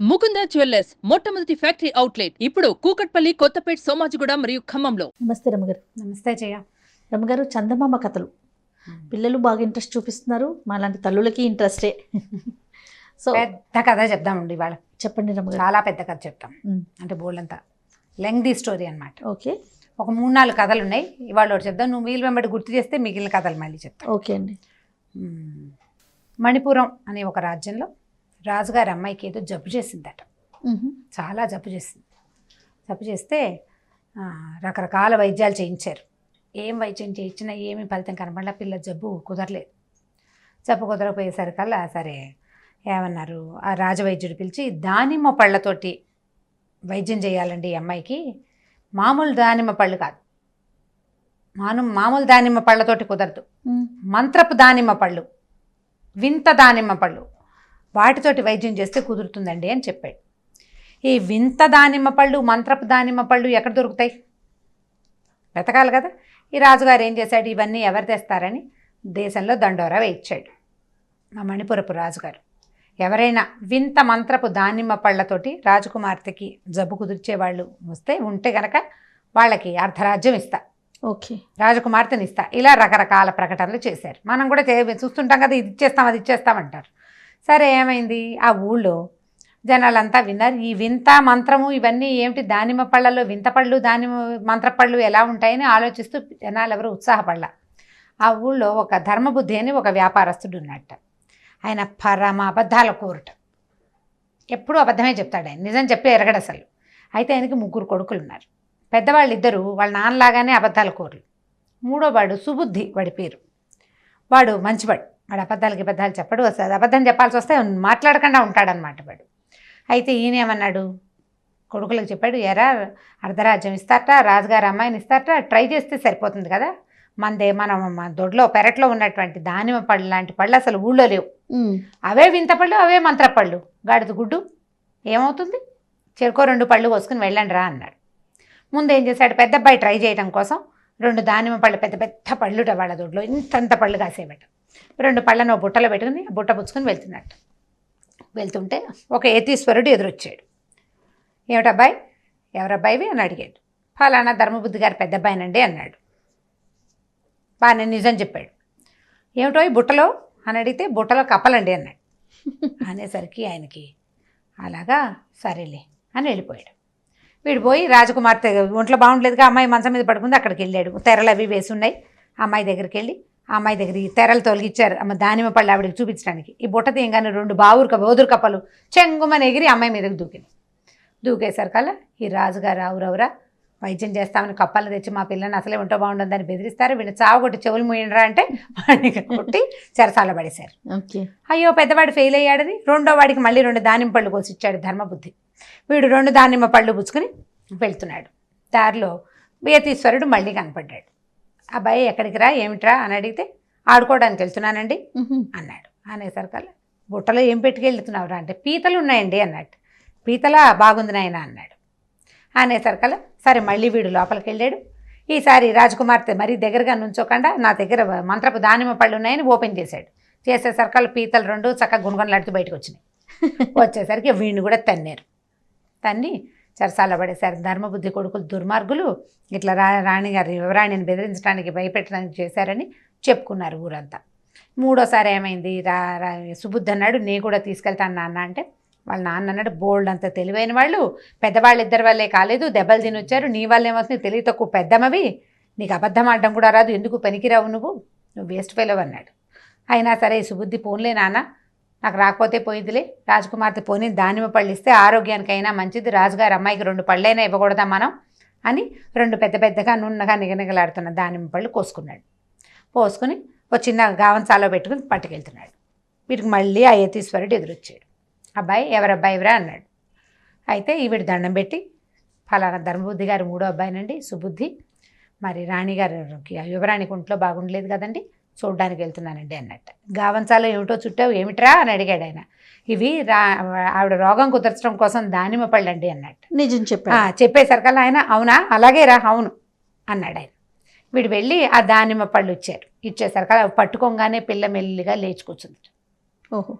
Mukunda jewellers మొట్టమొదటి factory outlet ఇప్పుడు కూకట్పల్లి కొత్తపేట్ సోమాజిగూడ మరియు ఖమ్మంలో. నమస్తే రమ్మగారు నమస్తే జయ. రమ్మగారు చందమామ కథలు. పిల్లలు బాగా ఇంట్రెస్ట్ చూపిస్తున్నారు. మాలాంటి తల్లులకి ఇంట్రెస్టే. సో పెద్ద కథ చెప్దామండి ఇవాళ. చెప్పండి రమ్మగారు చాలా పెద్ద కథ చెప్తాం. అంటే బోల్డంతా లెంగ్దీ స్టోరీ అన్నమాట. ఓకే. ఒక మూడు నాలుగు కథలు ఉన్నాయి. ఇవాళ ఒకటి చెప్దాం. నువ్వు వీలు వెంబడి గుర్తు చేస్తే మిగిలిన కథలు మళ్ళీ చెప్తాం. ఓకే అండి. మణిపురం అనే ఒక రాజ్యంలో రాజుగారి అమ్మాయికి ఏదో జబ్బు చేసిందట. చాలా జబ్బు చేసింది. జబ్బు చేస్తే రకరకాల వైద్యాలు చేయించారు. ఏం వైద్యం చేయించినా ఏమీ ఫలితం కనబడలే పిల్ల జబ్బు కుదరలేదు. జబ్బు కుదరకపోయేసరికల్లా సరే ఏమన్నారు ఆ రాజవైద్యుడు పిలిచి దానిమ్మ పళ్ళతోటి వైద్యం చేయాలండి ఈ అమ్మాయికి. మామూలు దానిమ్మ పళ్ళు కాదు. మాను మామూలు దానిమ్మ పళ్ళతోటి కుదరదు. మంత్రపు దానిమ్మ పళ్ళు. వింత దానిమ్మ పళ్ళు. వాటితోటి వైద్యం చేస్తే కుదురుతుందండి అని చెప్పాడు. ఈ వింత దానిమ్మ పళ్ళు మంత్రపు దానిమ్మ పళ్ళు ఎక్కడ దొరుకుతాయి? వెతకాలి కదా. ఈ రాజుగారు ఏం చేశాడు? ఇవన్నీ ఎవరు తెస్తారని దేశంలో దండోరా వేయించాడు. మా మణిపురపు రాజుగారు. ఎవరైనా వింత మంత్రపు దానిమ్మ పళ్ళతోటి రాజకుమార్తెకి జబ్బు కుదిర్చే వాళ్ళు వస్తే ఉంటే గనక వాళ్ళకి అర్ధరాజ్యం ఇస్తా. ఓకే. రాజకుమార్తెని ఇస్తా. ఇలా రకరకాల ప్రకటనలు చేశారు. మనం కూడా చే చూస్తుంటాం కదా ఇది ఇచ్చేస్తాం అది ఇచ్చేస్తాం అంటారు. సరే ఏమైంది? ఆ ఊళ్ళో జనాలంతా విన్నారు. ఈ వింత మంత్రము ఇవన్నీ ఏమిటి? దానిమ్మ పళ్ళలో వింత పళ్ళు దానిమ్మ మంత్రపళ్ళు ఎలా ఉంటాయని ఆలోచిస్తూ జనాలు ఎవరు ఉత్సాహపడల. ఆ ఊళ్ళో ఒక ధర్మబుద్ధి అని ఒక వ్యాపారస్తుడు ఉన్నట్ట ఆయన పరమ అబద్ధాల కోరుట. ఎప్పుడూ అబద్ధమే చెప్తాడు ఆయన. నిజం చెప్పే ఎరగడు అసలు అయితే ఆయనకి ముగ్గురు కొడుకులు ఉన్నారు పెద్దవాళ్ళు ఇద్దరు వాళ్ళ నాన్నలాగానే అబద్ధాల కోరులు. మూడో వాడు సుబుద్ధి వాడి పేరు. వాడు మంచివాడు. వాడు అబద్ధాలకి అబద్ధాలు చెప్పడు అసలు అబద్ధం చెప్పాల్సి వస్తే మాట్లాడకుండా ఉంటాడనమాట వాడు. అయితే ఈయన ఏమన్నాడు? కొడుకులకు చెప్పాడు ఎరా అర్ధరాజ్యం ఇస్తారట రాజుగారి అమ్మాయిని ఇస్తారట ట్రై చేస్తే సరిపోతుంది కదా. మనదే మనం దొడ్లో పెరట్లో ఉన్నటువంటి దానిమ్మ పళ్ళు లాంటి పళ్ళు అసలు ఊళ్ళో లేవు. అవే వింత పళ్ళు అవే మంత్రపళ్ళు. గాడిద గుడ్డు ఏమవుతుంది? చెరుకో రెండు పళ్ళు కోసుకుని వెళ్ళండి రా అన్నాడు. ముందు ఏం చేశాడు? పెద్ద అబ్బాయి ట్రై చేయడం కోసం రెండు దానిమ్మ పళ్ళు పెద్ద పెద్ద పళ్ళుట వాళ్ళ దొడ్లో. ఇంతంత పళ్ళు కాసేయబట్ట రెండు పళ్ళను ఓ బుట్టలో పెట్టుకుని ఆ బుట్ట పుచ్చుకొని వెళ్తున్నట్టు. వెళ్తుంటే ఒక ఏతీశ్వరుడు ఎదురొచ్చాడు. ఏమిటబ్బాయి ఎవరబ్బాయివి అని అడిగాడు. ఫలానా ధర్మబుద్ధి గారి పెద్ద అబ్బాయినండి అన్నాడు. బాగానే నిజం చెప్పాడు. ఏమిటో ఈ బుట్టలో? అని అడిగితే బుట్టలో కప్పలండి అన్నాడు. అనేసరికి ఆయనకి అలాగా? సరేలే అని వెళ్ళిపోయాడు. వీడు పోయి రాజకుమార్తె ఒంట్లో బాగుండలేదుగా అమ్మాయి మంచం మీద పడుకుంది అక్కడికి వెళ్ళాడు. తెరలు అవి వేసి ఉన్నాయి. అమ్మాయి దగ్గరికి వెళ్ళి అమ్మాయి దగ్గర ఈ తెరలు తొలగిచ్చారు. అమ్మ దానిమ్మ పళ్ళు ఆవిడకి చూపించడానికి. ఈ బుట్ట తీయంగానే రెండు బావురు కప్ప ఓదురు కప్పలు చెంగుమని ఎగిరి అమ్మాయి మీదకి దూకింది. దూకేసరికల్లా ఈ రాజుగారు ఆవురవురా వైద్యం చేస్తామని కప్పలు తెచ్చి మా పిల్లని అసలే ఉంటో బాగుండదని బెదిరిస్తారు. వీళ్ళు చావగొట్టి చెవులు మూయండ్రా అంటే వాడిని కొట్టి చెరసాల పడేశారు. ఓకే. అయ్యో పెద్దవాడు ఫెయిల్ అయ్యాడని రెండో వాడికి మళ్ళీ రెండు దానిమ్మ పళ్ళు కోసి ఇచ్చాడు ధర్మబుద్ధి. వీడు రెండు దానిమ్మ పళ్ళు పుచ్చుకుని వెళ్తున్నాడు. దారిలో యతీశ్వరుడు మళ్ళీ కనపడ్డాడు. అబ్బాయి ఎక్కడికి రా ఏమిట్రా అని అడిగితే ఆడుకోవడానికి వెళ్తున్నానండి. అన్నాడు. అనేసరికల్లా బుట్టలో ఏం పెట్టుకెళ్తున్నావురా అంటే పీతలు ఉన్నాయండి అన్నాడు పీతల బాగుంది నాయన అన్నాడు. అనేసరికల్లా సరే మళ్ళీ వీడు లోపలికి వెళ్ళాడు ఈసారి రాజకుమార్తె మరీ దగ్గరగా నుంచోకుండా నా దగ్గర మంత్రపు దానిమ్మ పళ్ళు ఉన్నాయని ఓపెన్ చేశాడు. చేసేసరికల్లా పీతలు రెండు చక్కగా గుణగుణలాడుతూ బయటకు వచ్చినాయి. వచ్చేసరికి వీడిని కూడా తన్నారు. తన్ని చెరసాల పడేశారు. ధర్మబుద్ధి కొడుకులు దుర్మార్గులు ఇట్లా రా రాణిగారి యువరాణిని బెదిరించడానికి భయపెట్టడానికి చేశారని చెప్పుకున్నారు ఊరంతా. మూడోసారి ఏమైంది? రా రా సుబుద్ధి అన్నాడు నీ కూడా తీసుకెళ్తాను నాన్న అంటే వాళ్ళ నాన్న అన్నాడు బోల్డ్ అంత తెలివైన వాళ్ళు పెద్దవాళ్ళు ఇద్దరు వల్లే కాలేదు దెబ్బలు తినొచ్చారు నీ వల్ల ఏమవుతుంది తెలివి తక్కువ పెద్దమవి నీకు అబద్ధం ఆడడం కూడా రాదు ఎందుకు పనికిరావు నువ్వు? నువ్వు వేస్ట్ ఫెయిల్ అన్నాడు. అయినా సరే సుబుద్ధి పోన్లే నాన్న నాకు రాకపోతే పోయిందిలే రాజకుమార్తె పోని దానిమ్మ పళ్ళు ఇస్తే ఆరోగ్యానికైనా మంచిది రాజుగారి అమ్మాయికి రెండు పళ్ళైనా ఇవ్వకూడదా మనం? అని రెండు పెద్ద పెద్దగా నున్నగా నిగనిగలాడుతున్న దానిమ్మ పళ్ళు కోసుకున్నాడు. పోసుకుని ఒక చిన్న గావంచాలో పెట్టుకుని పట్టుకెళ్తున్నాడు. వీటికి మళ్ళీ ఆ యతీశ్వరుడు ఎదురొచ్చాడు. అబ్బాయి ఎవరబ్బాయివరా అన్నాడు. అయితే ఈవిడ దండం పెట్టి ఫలానా ధర్మబుద్ధి గారు మూడో అబ్బాయినండి సుబుద్ధి. మరి రాణిగారికి యువరాణికి ఒంట్లో బాగుండలేదు కదండి చూడడానికి వెళ్తున్నానండి అన్నట్టు. గావంచాలో ఏమిటో చుట్టావు ఏమిట్రా అని అడిగాడు ఆయన. ఇవి రా ఆవిడ రోగం కుదర్చడం కోసం దానిమ్మ పళ్ళండి అన్నట్టు. నిజం ఆ, చెప్పాడు చెప్పేసరికల్లా ఆయన అవునా? అలాగే రా అవును అన్నాడు ఆయన. వీడు వెళ్ళి ఆ దానిమ్మ పళ్ళు ఇచ్చారు. ఇచ్చేసరికల్లా అవి పట్టుకోగానే పిల్ల మెల్లిగా లేచి కూర్చుంది. ఓహో.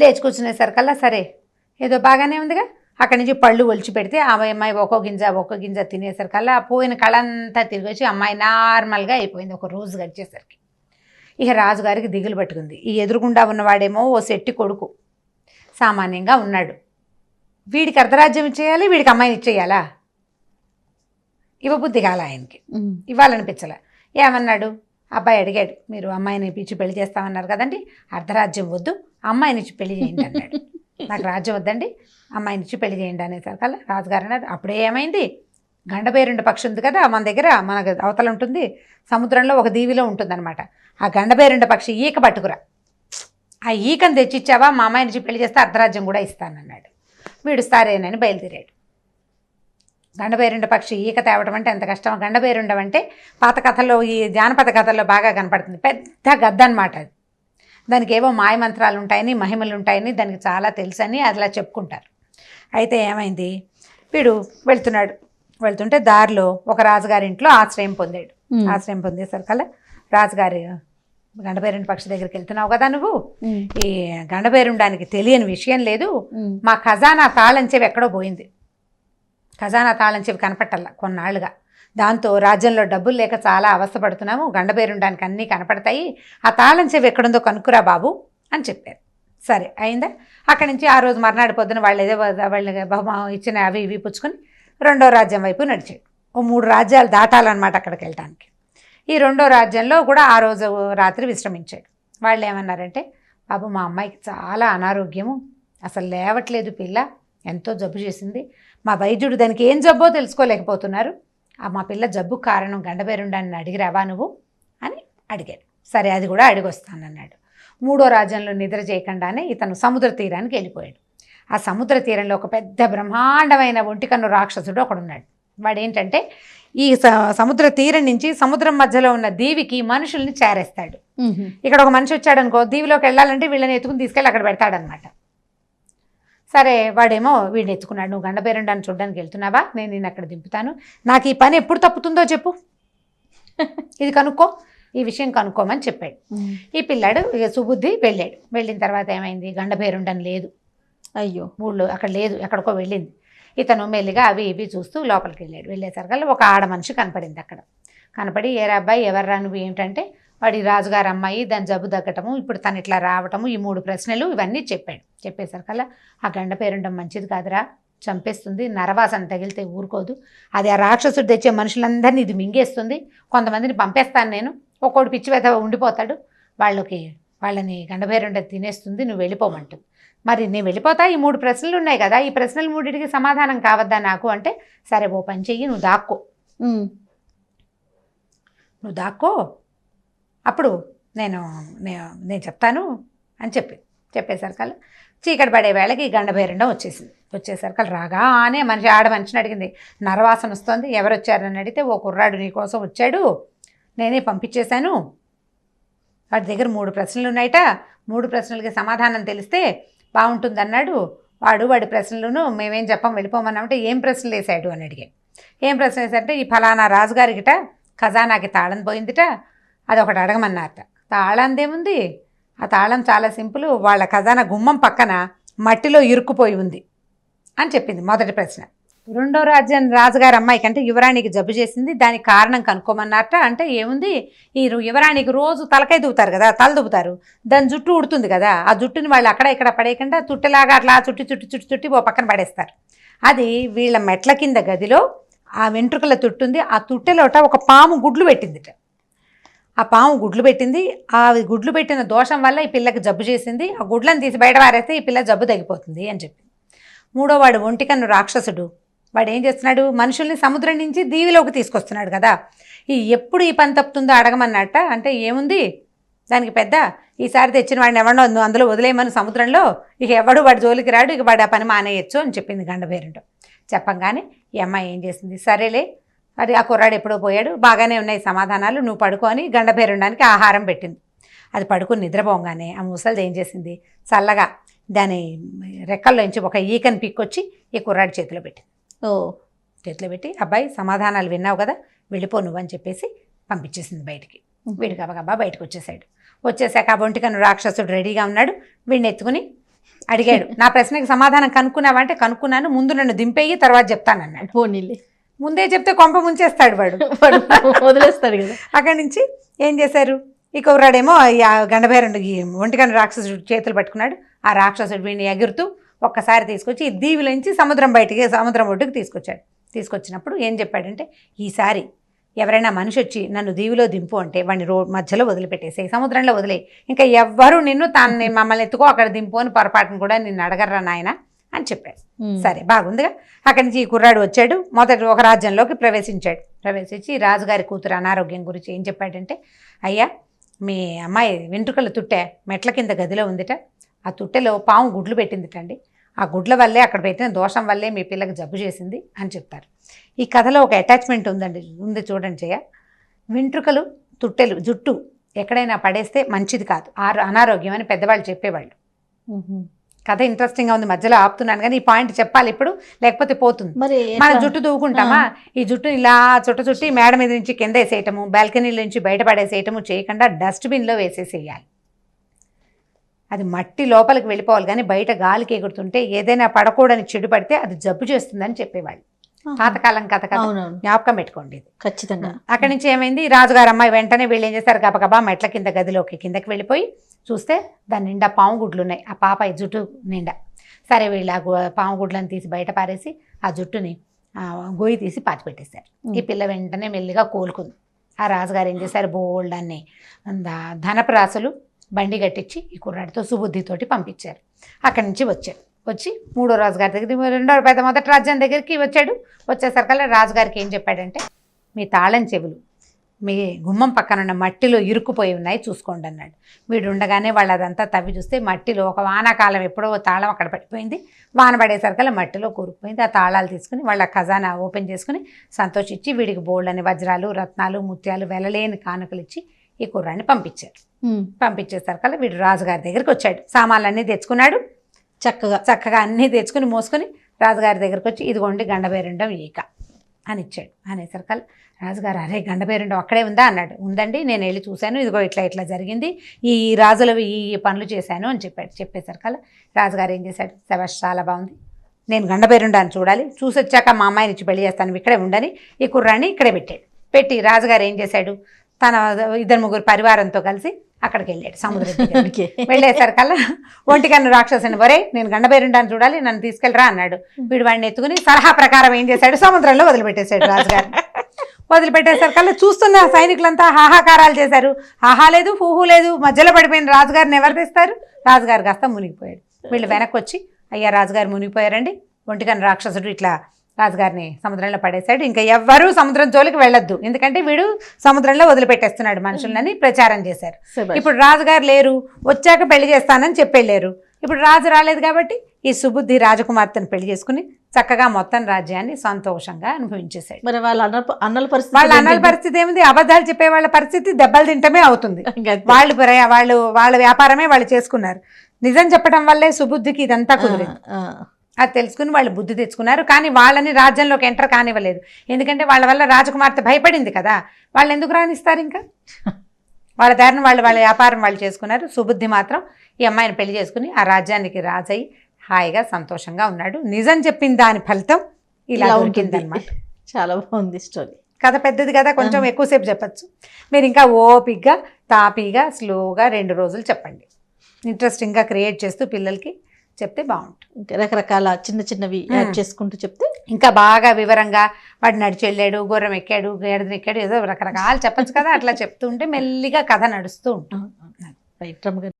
లేచి కూర్చునేసరికల్లా సరే ఏదో బాగానే ఉందిగా. అక్కడి నుంచి పళ్ళు ఒలిచి పెడితే ఆ అమ్మాయి ఒక్కో గింజ ఒక్కో గింజ తినేసరికల్లా పోయిన కళ అంతా తిరిగి వచ్చి అమ్మాయి నార్మల్గా అయిపోయింది ఒక రోజు గడిచేసరికి. ఇక రాజుగారికి దిగులు పట్టుకుంది. ఈ ఎదురుగుండా ఉన్నవాడేమో ఓ శెట్టి కొడుకు సామాన్యంగా ఉన్నాడు. వీడికి అర్ధరాజ్యం ఇచ్చేయాలి వీడికి అమ్మాయిని ఇచ్చేయాలా? ఇవ్వబుద్ధి కాల ఆయనకి. ఇవ్వాలనిపించలే. ఏమన్నాడు? అబ్బాయి అడిగాడు. మీరు అమ్మాయిని ఇచ్చి పెళ్ళి చేస్తామన్నారు కదండి అర్ధరాజ్యం వద్దు అమ్మాయి నుంచి పెళ్ళి చేయండి అన్నాడు. నాకు రాజ్యం వద్దండి అమ్మాయి నుంచి పెళ్ళి చేయండి అనేసరికల్లా రాజుగారు అన్నారు. అప్పుడే ఏమైంది? గండబేరుండ పక్షి ఉంది కదా మన దగ్గర మన అవతల ఉంటుంది సముద్రంలో ఒక దీవిలో ఉంటుందన్నమాట. ఆ గండబేరుండ పక్షి ఈక పట్టుకురా. ఆ ఈకను తెచ్చిచ్చావా మా అమ్మాయి నుంచి పెళ్ళి చేస్తే అర్ధరాజ్యం కూడా ఇస్తానన్నాడు. వీడు సరేనని బయలుదేరాడు. గండబేరుండ పక్షి ఈక తేవడం అంటే ఎంత కష్టం? గండబేరుండం అంటే పాత కథల్లో ఈ జానపద కథల్లో బాగా కనపడుతుంది. పెద్ద గద్ద అనమాట అది. దానికి ఏవో మాయమంత్రాలు ఉంటాయని మహిమలు ఉంటాయని దానికి చాలా తెలుసని అలా చెప్పుకుంటారు. అయితే ఏమైంది? వీడు వెళ్తున్నాడు. వెళ్తుంటే దారిలో ఒక రాజుగారి ఇంట్లో ఆశ్రయం పొందాడు. ఆశ్రయం పొందేసరికల్లా రాజుగారి గండబేరుండ పక్షి దగ్గరికి వెళ్తున్నావు కదా నువ్వు. ఈ గండబేరుండానికి తెలియని విషయం లేదు. మా ఖజానా తాళం చెవి ఎక్కడో పోయింది. ఖజానా తాళం చెవి కనపట్టాల కొన్నాళ్ళుగా. దాంతో రాజ్యంలో డబ్బులు లేక చాలా అవస్థపడుతున్నాము. గండబేరుండానికి అన్నీ కనపడతాయి. ఆ తాళం చెవి ఎక్కడుందో కనుక్కురా బాబు అని చెప్పారు. సరే అయిందా? అక్కడి నుంచి ఆ రోజు మర్నాడు పొద్దున వాళ్ళు ఏదో వాళ్ళ బహుమా ఇచ్చిన అవి ఇవి పుచ్చుకొని రెండో రాజ్యం వైపు నడిచాడు. ఓ మూడు రాజ్యాలు దాటాలన్నమాట అక్కడికి వెళ్ళటానికి. ఈ రెండో రాజ్యంలో కూడా ఆ రోజు రాత్రి విశ్రమించాడు. వాళ్ళు ఏమన్నారంటే బాబు మా అమ్మాయికి చాలా అనారోగ్యము. అసలు లేవట్లేదు పిల్ల. ఎంతో జబ్బు చేసింది. మా వైద్యుడు దానికి ఏం జబ్బో తెలుసుకోలేకపోతున్నారు. మా పిల్ల జబ్బు కారణం గండబేరుండాన్ని అడిగిరావా నువ్వు? అని అడిగాడు. సరే అది కూడా అడిగొస్తానన్నాడు. మూడో రాజ్యంలో నిద్ర చేయకుండానే ఇతను సముద్ర తీరానికి వెళ్ళిపోయాడు. ఆ సముద్ర తీరంలో ఒక పెద్ద బ్రహ్మాండమైన ఒంటికన్ను రాక్షసుడు ఒకడున్నాడు. వాడు ఏంటంటే ఈ స- సముద్ర తీరం నుంచి సముద్రం మధ్యలో ఉన్న దీవికి మనుషుల్ని చేరేస్తాడు. ఇక్కడ ఒక మనిషి వచ్చాడు అనుకో దీవిలోకి వెళ్ళాలంటే వీళ్ళని ఎత్తుకుని తీసుకెళ్ళి అక్కడ పెడతాడనమాట. సరే వాడేమో వీడిని ఎత్తుకున్నాడు. నువ్వు గండబేరండాన్ని చూడడానికి వెళ్తున్నావా? నేను నిన్ను అక్కడ దింపుతాను. నాకు ఈ పని ఎప్పుడు తప్పుతుందో చెప్పు. ఇది కనుక్కో. ఈ విషయం కనుక్కోమని చెప్పాడు. ఈ పిల్లాడు ఇక సుబుద్ధి వెళ్ళాడు. వెళ్ళిన తర్వాత ఏమైంది? గండబేరుండం లేదు. అయ్యో. ఊళ్ళో అక్కడ లేదు. ఎక్కడికో వెళ్ళింది. ఇతను మెల్లిగా అవి ఇవి చూస్తూ లోపలికి వెళ్ళాడు. వెళ్ళేసరికల్లా ఒక ఆడ మనిషి కనపడింది అక్కడ. కనపడి ఏరా అబ్బాయి ఎవర్రా నువ్వు? ఏమిటంటే వాడి రాజుగారి అమ్మాయి దాని జబ్బు తగ్గటము ఇప్పుడు తను ఇట్లా రావటము ఈ మూడు ప్రశ్నలు ఇవన్నీ చెప్పాడు. చెప్పేసరికల్లా ఆ గండ పేరుండం మంచిది కాదురా చంపేస్తుంది నరవాసన తగిలితే ఊరుకోదు. అది ఆ రాక్షసుడు తెచ్చే మనుషులందరినీ ఇది మింగేస్తుంది కొంతమందిని పంపేస్తాను నేను ఒక్కోడు పిచ్చి వెధవ ఉండిపోతాడు వాళ్ళకి వాళ్ళని గండభేరుండ తినేస్తుంది నువ్వు వెళ్ళిపోమంటుంది మరి నేను వెళ్ళిపోతా ఈ మూడు ప్రశ్నలు ఉన్నాయి కదా ఈ ప్రశ్నలు మూడింటికి సమాధానం కావద్దా నాకు అంటే సరే ఓ పని చెయ్యి నువ్వు దాక్కో. నువ్వు దాక్కో అప్పుడు నేను నేను నేను చెప్తాను అని చెప్పి చెప్పేసరికల్లా చీకటి పడే వేళకి ఈ గండభైరండం వచ్చేసింది. వచ్చేసరికల్ రాగా అనే మనిషి ఆడ మనిషిని అడిగింది నరవాసన వస్తుంది ఎవరు వచ్చారని అడిగితే ఓ కుర్రాడు నీకోసం వచ్చాడు నేనే పంపించేశాను. వాడి దగ్గర మూడు ప్రశ్నలు ఉన్నాయట. మూడు ప్రశ్నలకి సమాధానం తెలిస్తే బాగుంటుందన్నాడు వాడు వాడి ప్రశ్నలను మేమేం చెప్పాం వెళ్ళిపోమన్నామంటే ఏం ప్రశ్నలు వేశాడు? అని అడిగాడు. ఏం ప్రశ్న వేశాడంటే ఈ ఫలానా రాజుగారికిట ఖజానాకి తాళం పోయిందిట అదొకటి అడగమన్నారట. తాళందేముంది ఆ తాళం చాలా సింపుల్ వాళ్ళ ఖజానా గుమ్మం పక్కన మట్టిలో ఇరుక్కుపోయి ఉంది అని చెప్పింది మొదటి ప్రశ్న. రెండో రాజ్యం రాజుగారి అమ్మాయి కంటే యువరాణికి జబ్బు చేసింది దానికి కారణం కనుక్కోమన్నారట. అంటే ఏముంది? ఈ యువరాణికి రోజు తలకై దువ్వుతారు కదా తల దువ్వుతారు. దాని జుట్టు ఉడుతుంది కదా ఆ జుట్టుని వాళ్ళు అక్కడ ఇక్కడ పడేయకుండా తుట్టెలాగా అట్లా చుట్టి చుట్టి చుట్టి చుట్టి ఓ పక్కన పడేస్తారు. అది వీళ్ళ మెట్ల కింద గదిలో ఆ వెంట్రుకల తుట్టుంది ఆ తుట్టెలోట ఒక పాము గుడ్లు పెట్టిందిట. ఆ పాము గుడ్లు పెట్టింది. ఆ గుడ్లు పెట్టిన దోషం వల్ల ఈ పిల్లకి జబ్బు చేసింది. ఆ గుడ్లను తీసి బయట పారేస్తే ఈ పిల్ల జబ్బు తగ్గిపోతుంది అని చెప్పి. మూడో వాడు ఒంటికన్ను రాక్షసుడు. వాడు ఏం చేస్తున్నాడు? మనుషుల్ని సముద్రం నుంచి దీవిలోకి తీసుకొస్తున్నాడు కదా. ఈ ఎప్పుడు ఈ పని తప్పుతుందో అడగమన్నట్ట. అంటే ఏముంది? దానికి పెద్ద ఈసారి తెచ్చిన వాడిని ఎవడో నువ్వు అందులో వదిలేయమని సముద్రంలో. ఇక ఎవడు వాడి జోలికి రాడు ఇక వాడు ఆ పని మానేయచ్చు అని చెప్పింది గండభేరుడు. చెప్పంగానే ఈ అమ్మాయి ఏం చేసింది? సరేలే అది ఆ కుర్రాడు ఎప్పుడో పోయాడు. బాగానే ఉన్నాయి సమాధానాలు. నువ్వు పడుకొని గండబేరుండానికి ఆహారం పెట్టింది. అది పడుకుని నిద్రపోగానే ఆ ముసలిది ఏం చేసింది? చల్లగా దాని రెక్కల్లోంచి ఒక ఈకని పిక్కొచ్చి ఈ కుర్రాడి చేతిలో పెట్టింది. ఓ చేతిలో పెట్టి అబ్బాయి సమాధానాలు విన్నావు కదా వెళ్ళిపో నువ్వని చెప్పేసి పంపించేసింది బయటికి. వీడు గబగబా బయటకు వచ్చేసాడు. వచ్చేసాక ఆ ఒంటికను రాక్షసుడు రెడీగా ఉన్నాడు. వీడిని ఎత్తుకుని అడిగాడు నా ప్రశ్నకి సమాధానం కనుక్కున్నావంటే కనుక్కున్నాను. ముందు నన్ను దింపేయి తర్వాత చెప్తానన్నాడు. పోనీలే. ముందే చెప్తే కొంప ముంచేస్తాడు వాడు. వదిలేస్తాడు కదా. అక్కడి నుంచి ఏం చేశారు? ఈ కుర్రాడేమో గండభైరండు ఈ ఒంటికన్ను రాక్షసుడు చేతులు పట్టుకున్నాడు. ఆ రాక్షసుడు వీడిని ఎగురుతూ ఒక్కసారి తీసుకొచ్చి దీవులోంచి సముద్రం బయటికి సముద్రం ఒడ్డుకు తీసుకొచ్చాడు. తీసుకొచ్చినప్పుడు ఏం చెప్పాడంటే ఈసారి ఎవరైనా మనిషి వచ్చి నన్ను దీవిలో దింపు అంటే వాడిని రో మధ్యలో వదిలిపెట్టేసేయి సముద్రంలో వదిలే ఇంకా ఎవ్వరు నిన్ను తాను మమ్మల్ని ఎత్తుకో అక్కడ దింపు అని పొరపాటును కూడా నిన్ను అడగర్రా నాయన. అని చెప్పాడు. సరే బాగుందిగా. అక్కడి నుంచి ఈ కుర్రాడు వచ్చాడు. మొదటి ఒక రాజ్యంలోకి ప్రవేశించాడు. ప్రవేశించి రాజుగారి కూతురు అనారోగ్యం గురించి ఏం చెప్పాడంటే అయ్యా మీ అమ్మాయి వెంట్రుకల తుట్టె మెట్ల కింద గదిలో ఉందిట. ఆ తుట్టెలో పాము గుడ్లు పెట్టిందిటండి. ఆ గుడ్ల వల్లే అక్కడ పెట్టిన దోషం వల్లే మీ పిల్లకి జబ్బు చేసింది అని చెప్తారు. ఈ కథలో ఒక అటాచ్మెంట్ ఉందండి ఉంది చూడండి జయ. వెంట్రుకలు తుట్టెలు జుట్టు ఎక్కడైనా పడేస్తే మంచిది కాదు. ఆరు అనారోగ్యం అని పెద్దవాళ్ళు చెప్పేవాళ్ళు. కథ ఇంట్రెస్టింగ్గా ఉంది మధ్యలో ఆపుతున్నాను కానీ ఈ పాయింట్ చెప్పాలి ఇప్పుడు లేకపోతే పోతుంది మరి మన? జుట్టు దూకుంటామా ఈ జుట్టు ఇలా చుట్ట చుట్టి మేడ మీద నుంచి కింద వేసేయటము బాల్కనీల నుంచి బయట పడేసేయటము చేయకుండా డస్ట్బిన్లో వేసేసేయాలి అది మట్టి లోపలికి వెళ్ళిపోవాలి కానీ బయట గాలికి ఎగురుతుంటే ఏదైనా పడకూడని చెడు పడితే అది జబ్బు చేస్తుందని చెప్పేవాళ్ళు. పాతకాలం కథ జ్ఞాపకం పెట్టుకోండి. ఖచ్చితంగా. అక్కడి నుంచి ఏమైంది? రాజుగారు అమ్మాయి వెంటనే వీళ్ళు ఏం చేస్తారు గబగబా మెట్ల కింద గదిలోకి కిందకి వెళ్ళిపోయి చూస్తే దాని నిండా పాము గుడ్లు ఉన్నాయి. ఆ పాప ఈ జుట్టు నిండా. సరే వీళ్ళు ఆ పాము గుడ్లను తీసి బయట పారేసి ఆ జుట్టుని గొయ్యి తీసి పాతిపెట్టేశారు. ఈ పిల్ల వెంటనే మెల్లిగా కోలుకుంది. ఆ రాజుగారు ఏం చేశారు? బోల్డ్ అన్ని ధనపు రాసులు బండి కట్టించి ఈ కుర్రాడితో సుబుద్ధితోటి పంపించారు. అక్కడి నుంచి వచ్చాడు వచ్చి మూడో రాజుగారి దగ్గరికి రెండో పెద్ద మొదటి రాజ్యం దగ్గరికి వచ్చాడు. వచ్చేసరికల్లా రాజుగారికి ఏం చెప్పాడంటే మీ తాళం చెవులు మీ గుమ్మం పక్కన ఉన్న మట్టిలో ఇరుక్కుపోయి ఉన్నాయి చూసుకోండి అన్నాడు. వీడు ఉండగానే వాళ్ళు అదంతా తవ్వి చూస్తే మట్టిలో ఒక వానాకాలం ఎప్పుడో తాళం అక్కడ పడిపోయింది. వాన పడేసరికల్లా మట్టిలో కూరుకుపోయింది. ఆ తాళాలు తీసుకుని వాళ్ళ ఖజానా ఓపెన్ చేసుకుని సంతోషించి వీడికి బోల్డని వజ్రాలు రత్నాలు ముత్యాలు వెలలేని కానుకలు ఇచ్చి ఈ కుర్రాన్ని పంపించారు. పంపించేసరికల్లా వీడు రాజుగారి దగ్గరికి వచ్చాడు. సామాన్లన్నీ తెచ్చుకున్నాడు. చక్కగా చక్కగా అన్నీ తెచ్చుకుని మోసుకొని రాజుగారి దగ్గరకు వచ్చి ఇదిగోండి గండబేరుండం ఈక అని ఇచ్చాడు. అనేసరికల్ రాజుగారు అరే గండబేరుండం అక్కడే ఉందా? అన్నాడు. ఉందండి నేను వెళ్ళి చూశాను. ఇదిగో ఇట్లా ఇట్లా జరిగింది. ఈ రాజులవి ఈ పనులు చేశాను అని చెప్పాడు. చెప్పేసరికల్ రాజుగారు ఏం చేశాడు? శభాష్ చాలా బాగుంది. నేను గండబేరుండాన్ని చూడాలి. చూసి వచ్చాక మా అమ్మాయిని ఇచ్చి పెళ్ళి చేస్తాను. ఇక్కడే ఉండని. ఈ కుర్రాన్ని ఇక్కడే పెట్టాడు. పెట్టి రాజుగారు ఏం చేశాడు? తన ఇద్దరు ముగ్గురు పరివారంతో కలిసి అక్కడికి వెళ్ళాడు సముద్రం దగ్గరికి. ఓకే. వెళ్ళేసరికల్లా ఒంటికన్ను రాక్షసుని వరే నేను గండబేరుండాన్ని చూడాలి నన్ను తీసుకెళ్ళరా అన్నాడు. వీడు వాడిని ఎత్తుకుని సలహా ప్రకారం ఏం చేశాడు? సముద్రంలో వదిలిపెట్టేశాడు రాజుగారు. వదిలిపెట్టేసరికల్లా చూస్తున్న సైనికులంతా హాహాకారాలు చేశారు. హాహా లేదు హూహు లేదు మధ్యలో పడిపోయిన రాజుగారిని ఎవరు తెస్తారు? రాజుగారు కాస్త మునిగిపోయాడు. వీళ్ళు వెనక్కి వచ్చి అయ్యా రాజుగారు మునిగిపోయారండి ఒంటికన్ను రాక్షసుడు ఇట్లా రాజుగారిని సముద్రంలో పడేశాడు. ఇంకా ఎవ్వరూ సముద్రం జోలికి వెళ్ళొద్దు. ఎందుకంటే వీడు సముద్రంలో వదిలిపెట్టేస్తున్నాడు మనుషులని ప్రచారం చేశారు. ఇప్పుడు రాజుగారు లేరు. వచ్చాక పెళ్ళి చేస్తానని చెప్పెళ్ళారు ఇప్పుడు రాజు రాలేదు కాబట్టి ఈ సుబుద్ధి రాజకుమార్తెను పెళ్ళి చేసుకుని చక్కగా మొత్తం రాజ్యాన్ని సంతోషంగా అనుభవించేశాడు. మరి వాళ్ళ అన్న అన్నల పరిస్థితి వాళ్ళ అన్నల? పరిస్థితి ఏమిటి అబద్ధాలు చెప్పే వాళ్ళ పరిస్థితి దెబ్బలు తింటమే అవుతుంది. వాళ్ళు వాళ్ళు వాళ్ళ వ్యాపారమే వాళ్ళు చేసుకున్నారు. నిజం చెప్పడం వల్లే సుబుద్ధికి ఇదంతా కుదిరింది. అది తెలుసుకుని వాళ్ళు బుద్ధి తెచ్చుకున్నారు. కానీ వాళ్ళని రాజ్యంలోకి ఎంటర్ కానివ్వలేదు. ఎందుకంటే వాళ్ళ వల్ల రాజకుమార్తె భయపడింది కదా. వాళ్ళు ఎందుకు రాణిస్తారు ఇంకా? వాళ్ళ దారిని వాళ్ళు వాళ్ళ వ్యాపారం వాళ్ళు చేసుకున్నారు. సుబుద్ధి మాత్రం ఈ అమ్మాయిని పెళ్ళి చేసుకుని ఆ రాజ్యానికి రాజయ్యి హాయిగా సంతోషంగా ఉన్నాడు. నిజం చెప్పిన దాని ఫలితం ఇలా ఉంటుంది. అనమాట చాలా బాగుంది స్టోరీ కథ పెద్దది కదా కొంచెం ఎక్కువసేపు చెప్పచ్చు. మీరు ఇంకా ఓపిగ్గా తాపీగా స్లోగా రెండు రోజులు చెప్పండి. ఇంట్రెస్టింగ్గా క్రియేట్ చేస్తూ పిల్లలకి చెప్తే బాగుంటుంది. రకరకాల చిన్న చిన్నవి యాడ్ చేసుకుంటూ చెప్తే ఇంకా బాగా వివరంగా వాడు నడిచి వెళ్ళాడు గుర్రం ఎక్కాడు గేడదని ఎక్కాడు ఏదో రకరకాలు చెప్పచ్చు కదా అట్లా చెప్తూ ఉంటే మెల్లిగా కథ నడుస్తూ గారు.